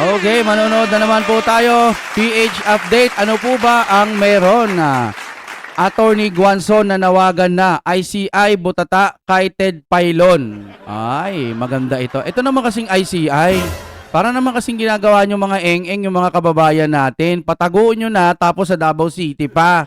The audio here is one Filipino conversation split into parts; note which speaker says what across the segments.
Speaker 1: Okay, manonood na naman po tayo. PH update. Ano po ba ang meron Attorney Guanzon na nawagan na ICI Butata kay Ted Pailon. Ay, maganda ito. Ito naman kasing ICI. Para naman kasing ginagawa nyo mga eng-eng yung mga kababayan natin. Pataguin nyo na tapos sa Davao City pa.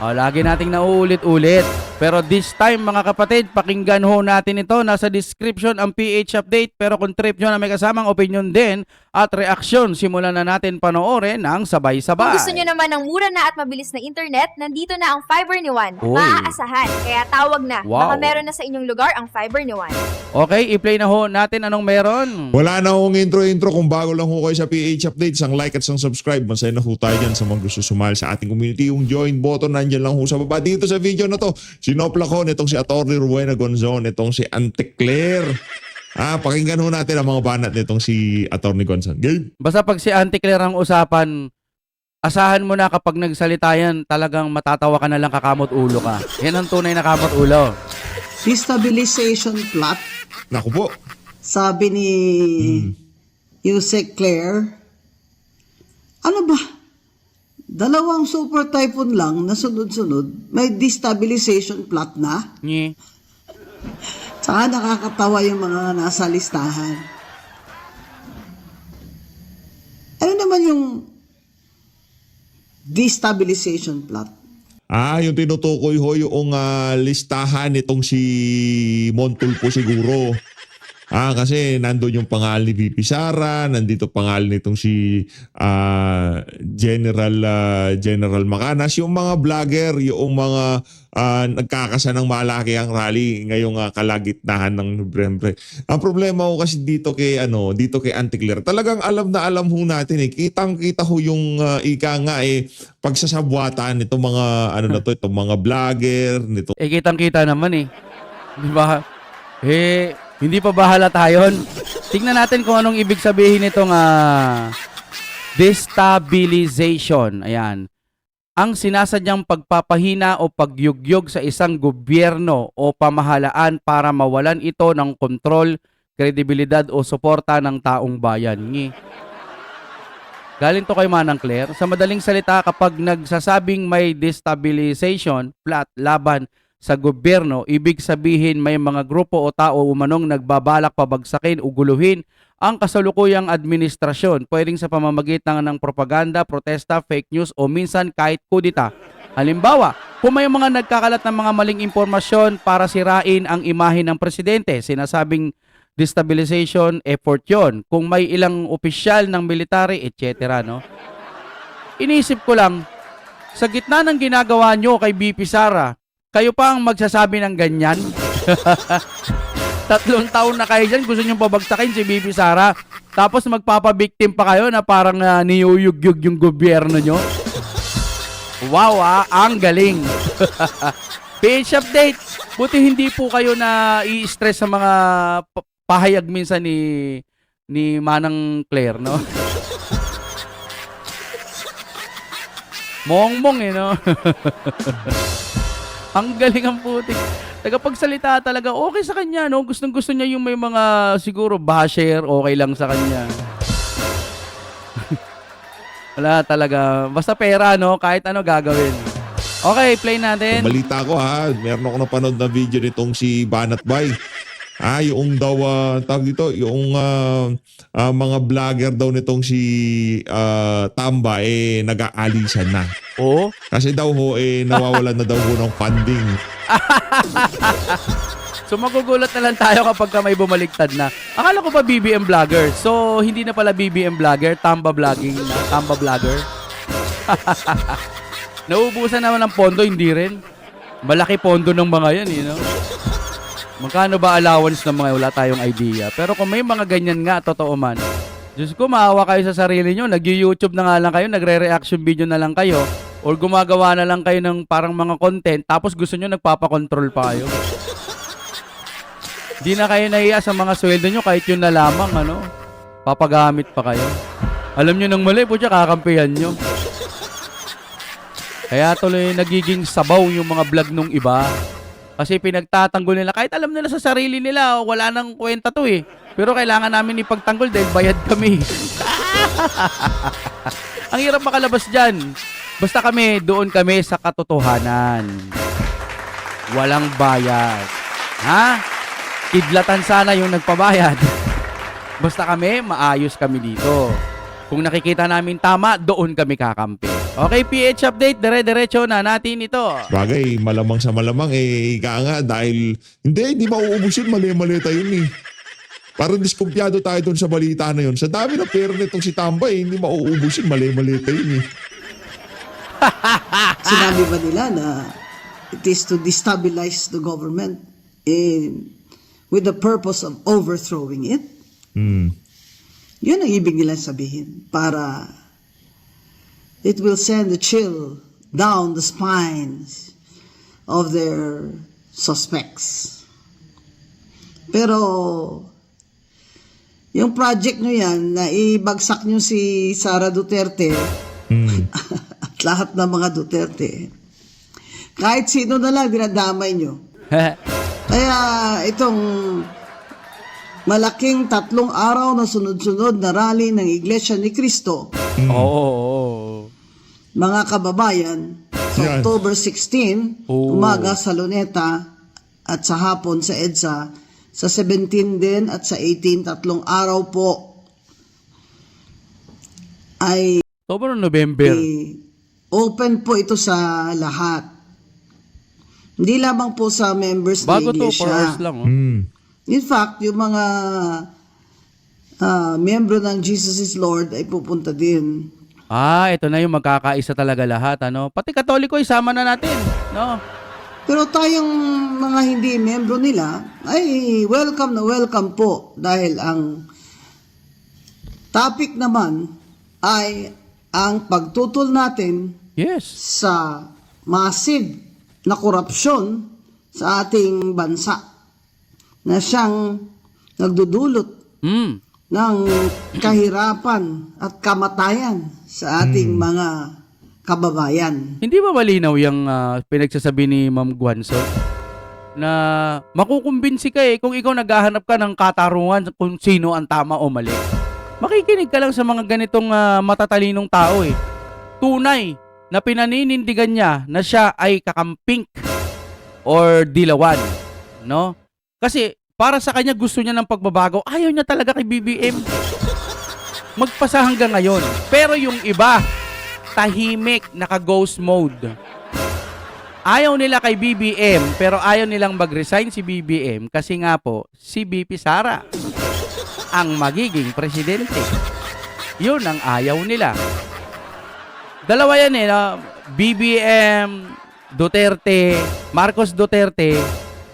Speaker 1: O, lagi nating nauulit-ulit. Pero this time mga kapatid, pakinggan ho natin ito. Nasa description ang PH update. Pero kung trip nyo na may kasamang opinion din at reaksyon, simulan na natin panoorin ng
Speaker 2: Kung
Speaker 1: sabay-sabay.
Speaker 2: gusto nyo naman ng mura na at mabilis na internet, nandito na ang fiber ni Juan. Maaasahan, kaya tawag na.
Speaker 1: Wow.
Speaker 2: Baka meron na sa inyong lugar ang fiber ni Juan.
Speaker 1: Okay, i-play na ho natin anong meron.
Speaker 3: Wala na akong intro-intro. Kung bago lang ho kayo sa PH Updates, ang like at sang subscribe. Masaya na ho tayo dyan sa mga gusto sumali sa ating community. Yung join button, nandyan lang ho sa baba. Dito sa video na to, sinopla ko nitong si Atty. Rowena Gonzon, itong si Ante Claire. Ah, pakinggan ho natin ang mga banat nitong si Atty. Gonzon. Game!
Speaker 1: Basta pag si Auntie Claire ang usapan, asahan mo na kapag nagsalita yan, talagang matatawa ka na lang kakamot ulo ka. Yan ang tunay na kamot ulo.
Speaker 4: Destabilization plot,
Speaker 3: Naku po.
Speaker 4: sabi ni Yusek Claire. Ano ba? Dalawang super typhoon lang na sunod-sunod, may destabilization plot na.
Speaker 1: Nye.
Speaker 4: Tsaka nakakatawa yung mga nasa listahan. Ano naman yung destabilization plot?
Speaker 3: Ah, yung tinutukoy ho yung ah, listahan nitong si Montulpo siguro. Ah, kasi nandun yung pangalan ni VP Sara, nandito pangalan nitong si ah, General ah, General Macanas, yung mga vlogger, yung mga ah, nagkakasa ng malaki ang rally ngayong ah, kalagitnahan ng Nobyembre. Ang problema ko kasi dito kay ano, dito kay Anticler, talagang alam na alam ho natin eh. Kitang-kita ho yung ah, ika nga eh pagsasabwatan nitong mga ano na to, itong mga vlogger, nito
Speaker 1: Eh, kitang-kita naman eh. Di ba? Eh, hindi pa ba halata? Tingnan natin kung anong ibig sabihin nitong ah, destabilization. Ayan. Ang sinasadyang pagpapahina o pagyugyog sa isang gobyerno o pamahalaan para mawalan ito ng kontrol, kredibilidad o suporta ng taong bayan. Ngi. Galing to kay Manang Claire. Sa madaling salita, kapag nagsasabing may destabilization, plot, laban sa gobyerno, ibig sabihin may mga grupo o tao umanong nagbabalak pabagsakin o guluhin ang kasalukuyang administrasyon, pwedeng sa pamamagitan ng propaganda, protesta, fake news o minsan kahit kudita. Halimbawa, kung may mga nagkakalat ng mga maling impormasyon para sirain ang imahe ng presidente, sinasabing destabilization effort yon. Kung may ilang opisyal ng military, etc. No? Iniisip ko lang, sa gitna ng ginagawa nyo kay BP Sara, kayo pa ang magsasabi ng ganyan? Tatlong taon na kayo dyan, gusto nyo pabagsakin si BP Sara. Tapos magpapabiktim pa kayo na parang uh, niyuyugyug yung gobyerno nyo. Wow ah, ang galing. PH update. Buti hindi po kayo na i-stress sa mga pa- pahayag minsan ni ni Manang Claire, no? Mongmong eh, no? Ang galing ang putik. Tagapagsalita talaga, okay sa kanya, no? Gustong gusto niya yung may mga siguro basher, okay lang sa kanya. Wala talaga. Basta pera, no? Kahit ano gagawin. Okay, play natin.
Speaker 3: Balita ko ha, meron ako napanood na video nitong si Banat Bay. Ah, yung daw, ah, tawag dito, yung ah, ah, mga vlogger daw nitong si ah, Tamba, eh, nag-aalisan na.
Speaker 1: Oo.
Speaker 3: Kasi daw ho, eh, nawawalan na daw ho ng funding.
Speaker 1: So magugulat na lang tayo kapag ka may bumaliktad na. Akala ko pa BBM vlogger. So hindi na pala BBM vlogger, Tamba vlogging na, Tamba vlogger. Nauubusan naman ng pondo, hindi rin. Malaki pondo ng mga yan, you know? Magkano ba allowance ng mga wala tayong idea. Pero kung may mga ganyan nga, totoo man. Diyos ko, maawa kayo sa sarili nyo. Nag-YouTube na nga lang kayo, nagre-reaction video na lang kayo. Or gumagawa na lang kayo ng parang mga content, tapos gusto nyo nagpapakontrol pa kayo. Di na kayo nahiya sa mga sweldo nyo kahit yun na lamang, ano? Papagamit pa kayo. Alam nyo nang mali po siya, kakampihan nyo. Kaya tuloy nagiging sabaw yung mga vlog nung iba. Kasi pinagtatanggol nila, kahit alam nila sa sarili nila, wala nang kwenta to eh. Pero kailangan namin ipagtanggol dahil bayad kami. Ang hirap makalabas dyan. Basta kami, doon kami sa katotohanan. Walang bayad. Ha? Kidlatan sana yung nagpabayad. Basta kami, maayos kami dito. Kung nakikita namin tama, doon kami kakampi. Okay, PH update, dire-diretso na natin ito.
Speaker 3: Bagay, malamang sa malamang, eh, ika nga, dahil, hindi, hindi mauubos yun, mali-mali tayo yun eh. Parang diskumpiyado tayo dun sa balita na yun. Sa dami ng pera nitong si Tambay, hindi mauubos yun, mali-mali tayo yun eh.
Speaker 4: Sinabi ba nila na it is to destabilize the government in, with the purpose of overthrowing it?
Speaker 3: Hmm.
Speaker 4: Yun ang ibig nila sabihin para it will send a chill down the spines of their suspects. Pero yung project nyo yan, na ibagsak nyo si Sara Duterte
Speaker 3: Hmm.
Speaker 4: at lahat ng mga Duterte, kahit sino na lang dinadamay nyo. Kaya itong malaking tatlong araw na sunod-sunod na rally ng Iglesia ni Cristo,
Speaker 1: Oo. oo, oo.
Speaker 4: Mga kababayan, sa
Speaker 3: Yan.
Speaker 4: October 16,
Speaker 1: Oo.
Speaker 4: umaga sa Luneta at sa hapon sa EDSA, sa 17 din at sa 18, tatlong araw po ay
Speaker 1: October o November?
Speaker 4: open po ito sa lahat. Hindi lamang po sa members
Speaker 1: Bago
Speaker 4: ng
Speaker 1: to, 4
Speaker 4: Iglesia.
Speaker 1: hours lang. Oh.
Speaker 3: Hmm.
Speaker 4: In fact, yung mga ah, membro ng Jesus is Lord ay pupunta din.
Speaker 1: Ah, ito na yung magkakaisa talaga lahat, ano? Pati Katoliko, isama na natin, no?
Speaker 4: Pero tayong mga hindi membro nila ay welcome na welcome po dahil ang topic naman ay ang pagtutol natin
Speaker 1: Yes.
Speaker 4: sa massive na korupsyon sa ating bansa na siyang nagdudulot
Speaker 1: Hmm.
Speaker 4: Ng kahirapan at kamatayan sa ating mga kababayan.
Speaker 1: Hindi ba malinaw yung ah, pinagsasabi ni Ma'am Guanzo? Na makukumbinsi ka eh kung ikaw naghahanap ka ng katarungan kung sino ang tama o mali. Makikinig ka lang sa mga ganitong ah, matatalinong tao eh. Tunay na pinaninindigan niya na siya ay kakampink or dilawan. No? Kasi para sa kanya gusto niya ng pagbabago. Ayaw niya talaga kay BBM. Magpasa hanggang ngayon. Pero yung iba, tahimik, naka-ghost mode. Ayaw nila kay BBM, pero ayaw nilang mag-resign si BBM kasi nga po, si BP Sara ang magiging presidente. Yun ang ayaw nila. Dalawa yan eh, no? BBM, Duterte, Marcos Duterte,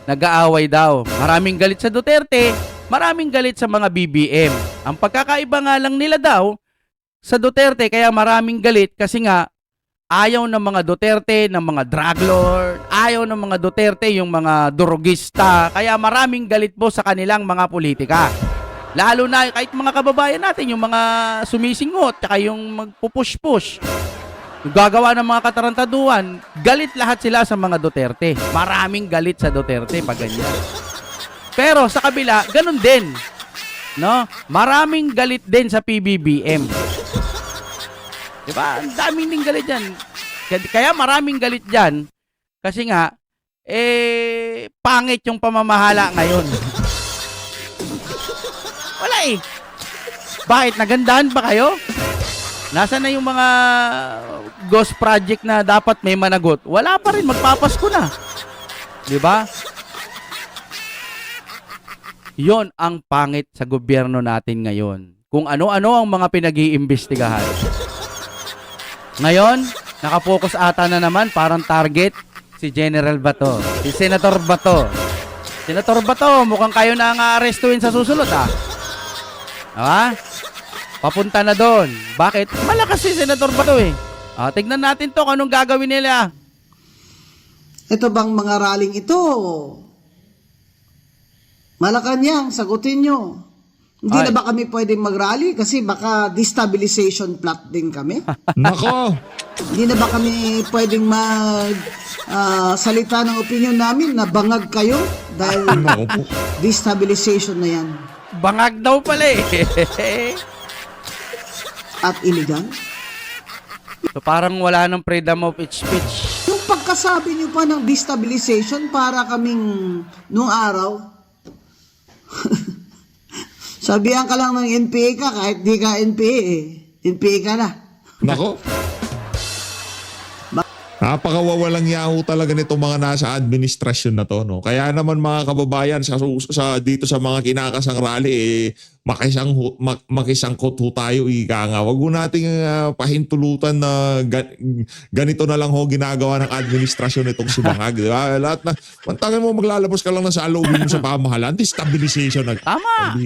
Speaker 1: nag-aaway daw. Maraming galit sa Duterte, maraming galit sa mga BBM. Ang pagkakaiba nga lang nila daw, sa Duterte kaya maraming galit kasi nga ayaw ng mga Duterte ng mga drug lord, ayaw ng mga Duterte yung mga durugista, kaya maraming galit po sa kanilang mga politika. Lalo na kahit mga kababayan natin, yung mga sumisingot, tsaka yung magpupush-push, gagawa ng mga katarantaduan, galit lahat sila sa mga Duterte. Maraming galit sa Duterte pag ganyan. Pero sa kabila, ganun din. No? Maraming galit din sa PBBM. Di ba? Ang daming din galit dyan. Kaya- maraming galit dyan. Kasi nga, eh, pangit yung pamamahala ngayon. Wala eh. Bakit? Nagandahan ba kayo? Nasaan na yung mga ghost project na dapat may managot? Wala pa rin. Magpapasko na. Di ba? Yon ang pangit sa gobyerno natin ngayon. Kung ano-ano ang mga pinag-iimbestigahan. Ngayon, nakapokus ata na naman parang target si General Bato, si Senator Bato. Senator Bato, mukhang kayo na ang aarestuin sa susunod ah. Ha? Papunta na doon. Bakit? Malakas si Senator Bato eh. Ah, tignan natin to kung anong gagawin nila.
Speaker 4: Ito bang mga raling ito? Malacanang, sagutin nyo. Hindi
Speaker 1: Ay.
Speaker 4: na ba kami pwedeng mag-rally? Kasi baka destabilization plot din kami.
Speaker 3: Nako!
Speaker 4: Hindi na ba kami pwedeng mag ah, salita ng opinion namin na bangag kayo? Dahil destabilization na yan.
Speaker 1: Bangag daw pala eh.
Speaker 4: at illegal?
Speaker 1: So parang wala ng freedom of speech.
Speaker 4: Yung pagkasabi niyo pa ng destabilization para kaming nung araw, sabihan ka lang ng NPA ka kahit di ka NPA eh. NPA ka na.
Speaker 3: Nako. Napakawawalang yaho talaga nitong mga nasa administrasyon na to, no? Kaya naman mga kababayan sa, sa dito sa mga kinakasang rally eh makisang mak, makisangkot ho tayo ika nga. Wag mo nating ah, pahintulutan na ga- ganito na lang ho ginagawa ng administrasyon nitong si Bangag, di ba? Lahat na mantagan mo maglalabas ka lang na sa alawin mo sa pamahalaan, destabilization nag
Speaker 1: Tama.
Speaker 3: ang.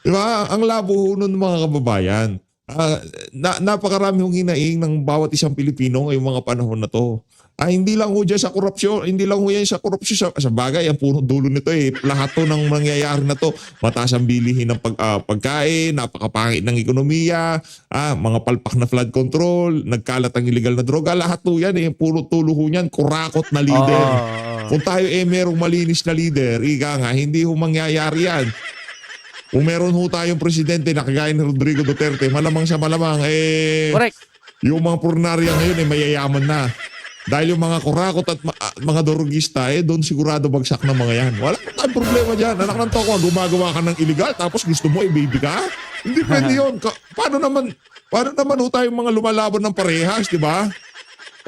Speaker 3: Di ba? Ang labo ho nun mga kababayan. Ah, na, napakarami hong hinaing ng bawat isang Pilipino ngayong mga panahon na to. Ah, hindi lang ho dyan sa korupsyon, hindi lang ho yan sa korupsyon sa, sa bagay, ang punong dulo nito eh. Lahat to ng nangyayari na to, mataas ang bilihin ng pag, ah, pagkain, napakapangit ng ekonomiya, ah, mga palpak na flood control, nagkalat ang illegal na droga, lahat to yan eh, puro tulo ho yan, kurakot na leader.
Speaker 1: Oo.
Speaker 3: Kung tayo eh merong malinis na leader, ika nga, hindi ho mangyayari yan. Kung meron ho tayong presidente na kagaya ni Rodrigo Duterte, malamang sa malamang, eh,
Speaker 1: Correct.
Speaker 3: yung mga purnarya ngayon eh mayayaman na. Dahil yung mga kurakot at ma- ah, mga dorogista, eh, doon sigurado bagsak ng mga yan. Wala tayong problema dyan. Anak ng toko, gumagawa ka ng illegal, tapos gusto mo i-baby ka? Hindi pwede yun. Ka- paano naman, paano naman ho tayong mga lumalaban ng parehas, di ba?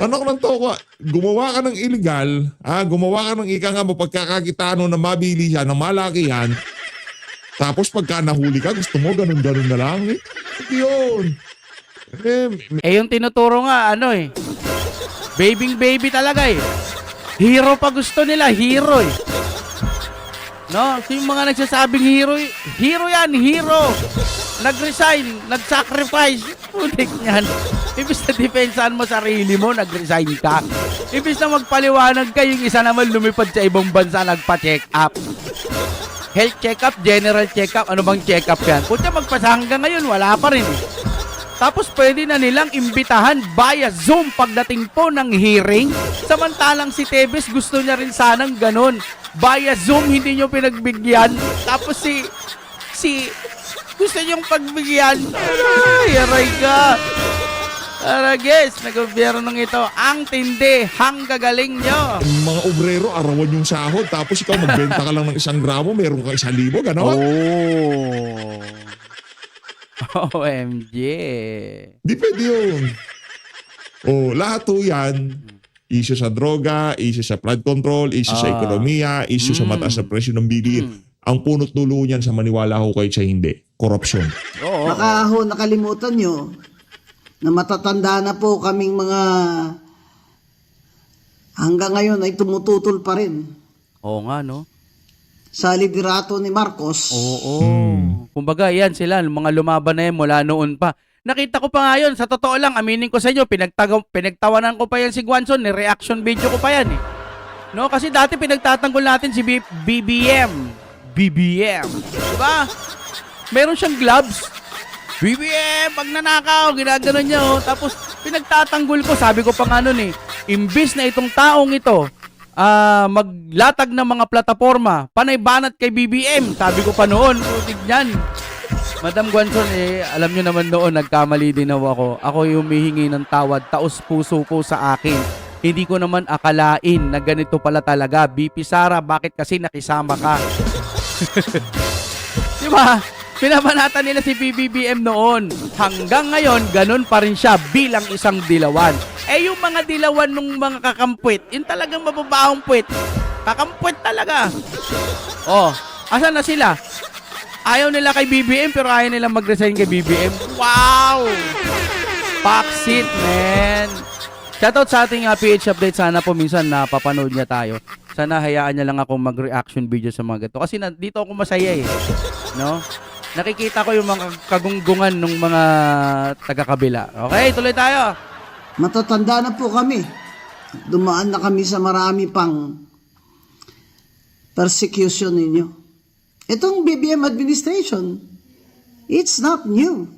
Speaker 3: Anak ng toko, gumawa ka ng illegal, ah, gumawa ka ng ika nga mapagkakakitaan na mabili siya, ng malakihan, tapos pagka nahuli ka, gusto mo ganun-ganun na lang. Eh, yun. Eh,
Speaker 1: Eh yung tinuturo nga ano eh. Babing baby talaga eh. Hero pa gusto nila, hero eh. No, so yung mga nagsasabing hero, eh, hero yan, hero. Nag-resign, nag-sacrifice. Putik niyan. Ibig na depensahan mo sarili mo, nag-resign ka. Ibig na magpaliwanag ka, yung isa naman lumipad sa ibang bansa, nagpa-check up. Health check-up, general check-up, ano bang check-up yan? Kung magpasa hanggang ngayon, wala pa rin eh. Tapos pwede na nilang imbitahan via Zoom pagdating po ng hearing. Samantalang si Tevez gusto niya rin sanang ganun. Via Zoom hindi niyo pinagbigyan. Tapos si si gusto niyong pagbigyan. Ay, aray ka. Tara guys, na gobyernong ito, ang tindi, hang gagaling nyo.
Speaker 3: Mga obrero, arawan yung sahod. Tapos ikaw magbenta ka lang ng isang gramo, meron ka isang libo,
Speaker 1: Oh.
Speaker 3: gano'n?
Speaker 1: OMG.
Speaker 3: Di pwede yun. Oh, lahat to yan. Issue sa droga, issue sa flood control, issue sa
Speaker 1: Ah.
Speaker 3: ekonomiya, issue sa
Speaker 1: Mm.
Speaker 3: mataas na presyo ng bilihin.
Speaker 1: Mm.
Speaker 3: Ang punot dulo niyan sa maniwala ko kayo sa hindi, korupsyon.
Speaker 1: Oo.
Speaker 4: Baka ho nakalimutan nyo na matatanda na po kaming mga hanggang ngayon ay tumututol pa rin
Speaker 1: Oo nga, no?
Speaker 4: sa liderato ni Marcos.
Speaker 1: Oo.
Speaker 3: Hmm.
Speaker 1: Kumbaga, yan sila, mga lumaban na yan mula noon pa. Nakita ko pa nga yun, sa totoo lang, aminin ko sa inyo, pinagtaga, pinagtawanan ko pa yan si Guanzon, ni reaction video ko pa yan eh. No, kasi dati pinagtatanggol natin si B- BBM. BBM. Diba? Meron siyang gloves. BBM, pag nanakaw, ginaganon niya oh. Tapos pinagtatanggol ko, sabi ko pa nga nun eh, imbis na itong taong ito, ah maglatag ng mga plataforma, panay banat kay BBM. Sabi ko pa noon, putig niyan. Madam Guanzon, eh, alam niyo naman noon, nagkamali din ako ako. Yung humihingi ng tawad, taos puso po sa akin. Hindi ko naman akalain na ganito pala talaga. BP Sara, bakit kasi nakisama ka? Di ba? Pinabanatan nila si BBBM noon. Hanggang ngayon, ganun pa rin siya bilang isang dilawan. Eh yung mga dilawan nung mga kakampwit, yun talagang mababaong puwit. Kakampwit talaga. Oh, asan na sila? Ayaw nila kay BBM pero ayaw nila mag-resign kay BBM. Wow! Paksit, man! Shoutout sa ating uh, PH update. Sana po minsan napapanood niya tayo. Sana hayaan niya lang ako mag-reaction video sa mga ganito. Kasi na, dito ako masaya eh. No? Nakikita ko yung mga kagunggungan ng mga taga-kabila. Okay, tuloy tayo.
Speaker 4: Matatanda na po kami. Dumaan na kami sa marami pang persecution ninyo. Itong BBM administration, it's not new.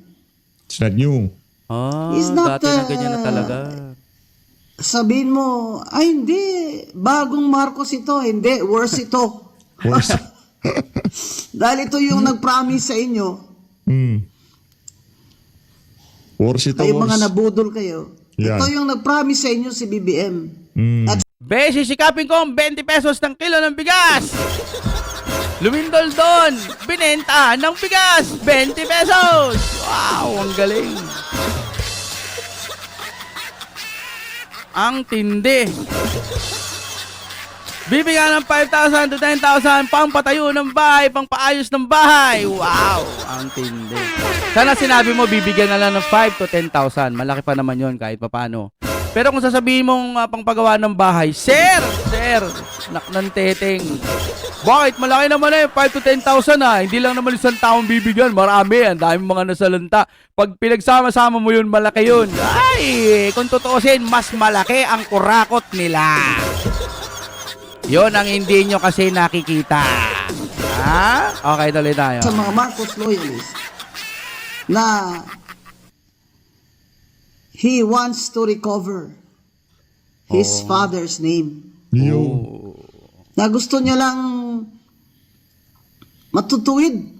Speaker 3: It's not new.
Speaker 1: Ah,
Speaker 4: He's not,
Speaker 1: dati na ganyan na
Speaker 4: uh,
Speaker 1: talaga.
Speaker 4: Sabihin mo, ay hindi, bagong Marcos ito, hindi, worse ito.
Speaker 3: Worse.
Speaker 4: Dahil ito yung nag-promise sa inyo
Speaker 3: Hmm. Force ito,
Speaker 4: Kayo mga nabudol kayo.
Speaker 3: Yan.
Speaker 4: Ito yung nag-promise sa inyo si BBM.
Speaker 3: Mm.
Speaker 4: At
Speaker 1: Be, sisikapin ko ang 20 pesos ng kilo ng bigas. Lumindol doon. Binenta ng bigas. 20 pesos. Wow, ang galing. Ang tindi. Bibigyan ng 5,000 to 10,000 pang patayo ng bahay, pang paayos ng bahay. Wow, ang tindi. Sana sinabi mo bibigyan na lang ng 5 to 10,000. Malaki pa naman yon kahit papano. Pero kung sasabihin mong uh, pangpagawa ng bahay, Sir! Sir! Nak ng teteng. Bakit? Malaki naman eh. 5 to 10,000 ah. Hindi lang naman isang taong bibigyan. Marami. Ang daming mga nasalanta. Pag pinagsama-sama mo yun, malaki yun. Ay! Kung tutuusin, mas malaki ang kurakot nila. Yon ang hindi nyo kasi nakikita. Ha? Okay, tuloy tayo.
Speaker 4: sa mga Marcos loyalists na he wants to recover his father's name.
Speaker 3: Yun.
Speaker 4: Na gusto niya lang matutuwid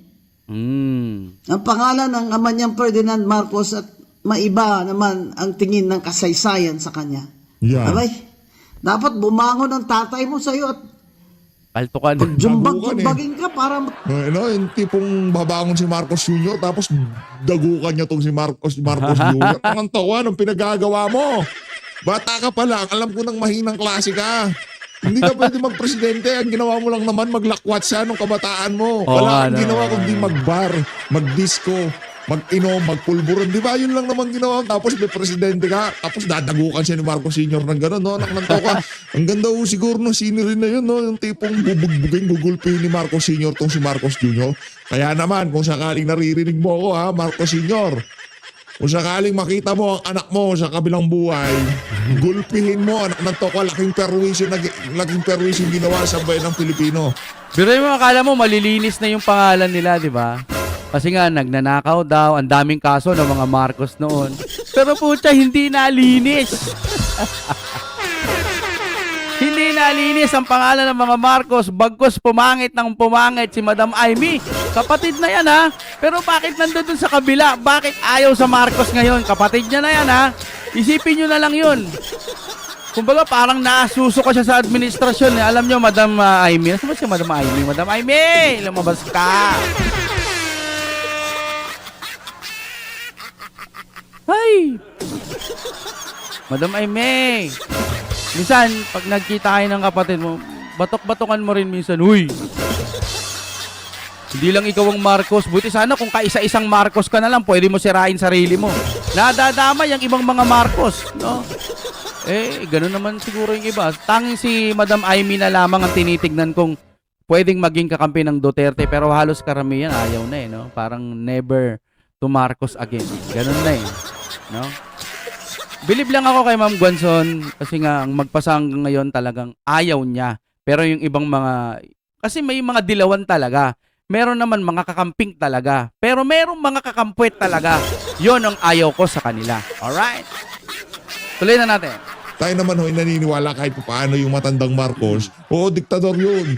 Speaker 1: Mm.
Speaker 4: ang pangalan ng ama niyang Ferdinand Marcos at maiba naman ang tingin ng kasaysayan sa kanya.
Speaker 3: Yan.
Speaker 4: Abay, dapat bumangon ang tatay mo sa'yo at
Speaker 1: Paltukan.
Speaker 4: jumbag-jumbagin ka para
Speaker 3: Uh, ano, yung tipong babangon si Marcos Jr. tapos dagukan niya tong si Marcos Marcos Jr. Ang tawa ng pinagagawa mo. Bata ka pa lang, alam ko nang mahinang klase ka. Hindi ka pwede magpresidente. Ang ginawa mo lang naman maglakwat siya nung kabataan mo. Wala
Speaker 1: nga
Speaker 3: kang ginawa kundi magbar, magdisco, mag-inom, magpulburon. Di ba? Yun lang naman ginawa. Tapos may presidente ka. Tapos dadagukan siya ni Marcos Sr. ng gano'n. No? Anak ng toka. Ang ganda ho siguro sino rin na yun. No? Yung tipong bubugbugin, gugulpin ni Marcos Sr. tong si Marcos Jr. Kaya naman, kung sakaling naririnig mo ako ha, Marcos Sr. Kung sakaling makita mo ang anak mo sa kabilang buhay, gulpihin mo anak ng toka, laking perwisyo, nag- laking perwisyo yung ginawa sa bayan ng Pilipino.
Speaker 1: Pero mo, akala mo malilinis na yung pangalan nila, di ba? Kasi nga, nagnanakaw daw, ang daming kaso ng mga Marcos noon. Pero putya, hindi nalinis. hindi nalinis ang pangalan ng mga Marcos, bagkos pumangit ng pumangit si Madam Amy. Kapatid na yan ha. Pero bakit nandun dun sa kabila? Bakit ayaw sa Marcos ngayon? Kapatid niya na yan ha. Isipin nyo na lang yun. Kumbaga parang naasuso ka siya sa administrasyon. Eh. Alam nyo, Madam uh, Amy. Nasaan ba si Madam Amy? Madam Amy! Lumabas ka! Ay! Madam Amy! Minsan, pag nagkita kayo ng kapatid mo, batok-batokan mo rin minsan, Uy! Hindi lang ikaw ang Marcos. Buti sana kung kaisa-isang Marcos ka na lang, pwede mo sirain sarili mo. Nadadamay ang ibang mga Marcos, no? Eh, gano'n naman siguro yung iba. Tanging si Madam Amy na lamang ang tinitignan kung pwedeng maging kakampi ng Duterte pero halos karamihan ayaw na eh, no? Parang never to Marcos again. Ganun na eh, no? Believe lang ako kay Ma'am Gwanson kasi nga ang magpasa hanggang ngayon talagang ayaw niya. Pero yung ibang mga kasi may mga dilawan talaga. Meron naman mga kakamping talaga. Pero merong mga kakampwet talaga. Yon ang ayaw ko sa kanila. Alright? Tuloy na natin.
Speaker 3: Tayo naman ho'y naniniwala kahit paano yung matandang Marcos. Oo, diktador yun.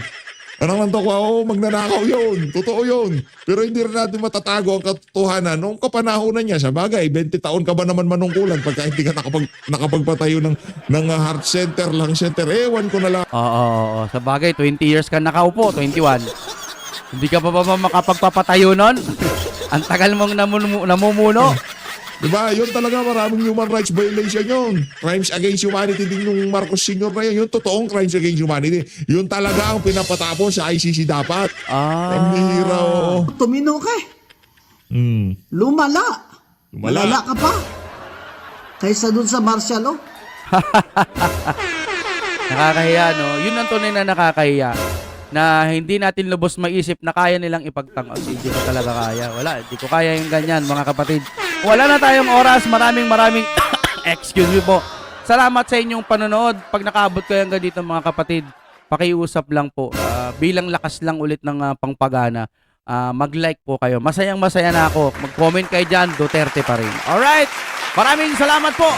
Speaker 3: Anong nanto ko, magnanakaw yun. Totoo yun. Pero hindi rin natin matatago ang katotohanan nung kapanahonan niya. Sa bagay, 20 taon ka ba naman manungkulan pagka hindi ka nakapag, nakapagpatayo ng, ng heart center, lung center. Ewan ko na lang.
Speaker 1: Oo, oo, oo. Sa bagay, 20 years ka nakaupo, 21. Hindi ka pa ba makapagpapatayo nun? Ang tagal mong namun- namumuno.
Speaker 3: Diba? Yun talaga maraming human rights violation yun. Crimes against humanity din yung Marcos Sr. na yun. Yung totoong crimes against humanity. Yun talaga ang pinapatapon sa ICC dapat.
Speaker 1: Ah.
Speaker 3: Ang bihira, oo.
Speaker 4: tumino ka eh.
Speaker 3: Hmm.
Speaker 4: Lumala.
Speaker 3: Lumala.
Speaker 4: Malala ka pa. Kaysa dun sa martial law.
Speaker 1: Nakakahiya, no? Yun ang tunay na nakakahiya. Na hindi natin lubos maisip na kaya nilang ipagtanggol. Hindi ko talaga kaya. Wala, hindi ko kaya yung ganyan, mga kapatid. Wala na tayong oras. Maraming maraming, excuse me po. Salamat sa inyong panonood. Pag nakaabot kayo hanggang dito, mga kapatid, pakiusap lang po. Ah, bilang lakas lang ulit ng ah, pangpagana. Ah, mag-like po kayo. Masayang masaya na ako. Mag-comment kayo dyan, Duterte pa rin. Alright! Maraming salamat po!